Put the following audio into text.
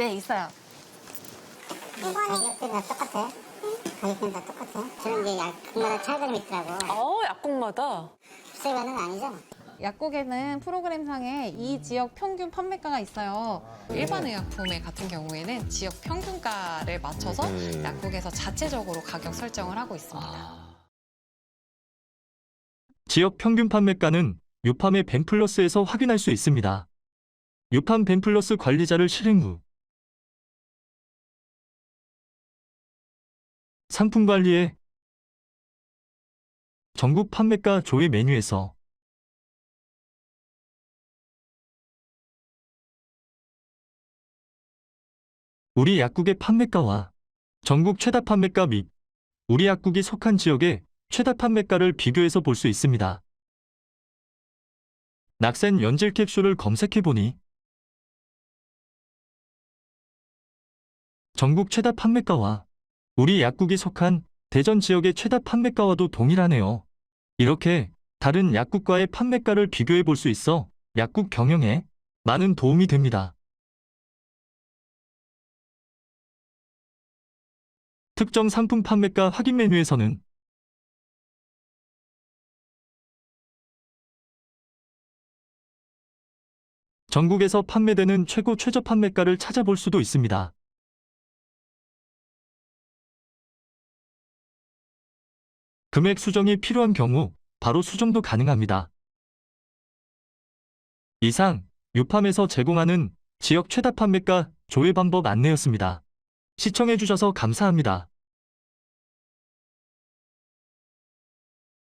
네, 있어요. 다 똑같아. 다 똑같아. 저는 이제 약마다 차이점이 있더라고. 어, 약국마다. 비싼 거는 아니죠. 약국에는 프로그램상에 이 지역 평균 판매가가 있어요. 일반 의약품에 같은 경우에는 지역 평균가를 맞춰서 음. 약국에서 자체적으로 가격 설정을 하고 있습니다. 아. 지역 평균 판매가는 유팜의 벤플러스에서 확인할 수 있습니다. 유팜 벤플러스 관리자를 실행 후 상품 관리에 전국 판매가 조회 메뉴에서 우리 약국의 판매가와 전국 최다 판매가 및 우리 약국이 속한 지역의 최다 판매가를 비교해서 볼 수 있습니다. 낙센 연질 캡슐을 검색해보니 전국 최다 판매가와 우리 약국이 속한 대전 지역의 최다 판매가와도 동일하네요. 이렇게 다른 약국과의 판매가를 비교해 볼 수 있어 약국 경영에 많은 도움이 됩니다. 특정 상품 판매가 확인 메뉴에서는 전국에서 판매되는 최고 최저 판매가를 찾아볼 수도 있습니다. 금액 수정이 필요한 경우 바로 수정도 가능합니다. 이상 유팜에서 제공하는 지역 최다 판매가 조회 방법 안내였습니다. 시청해주셔서 감사합니다.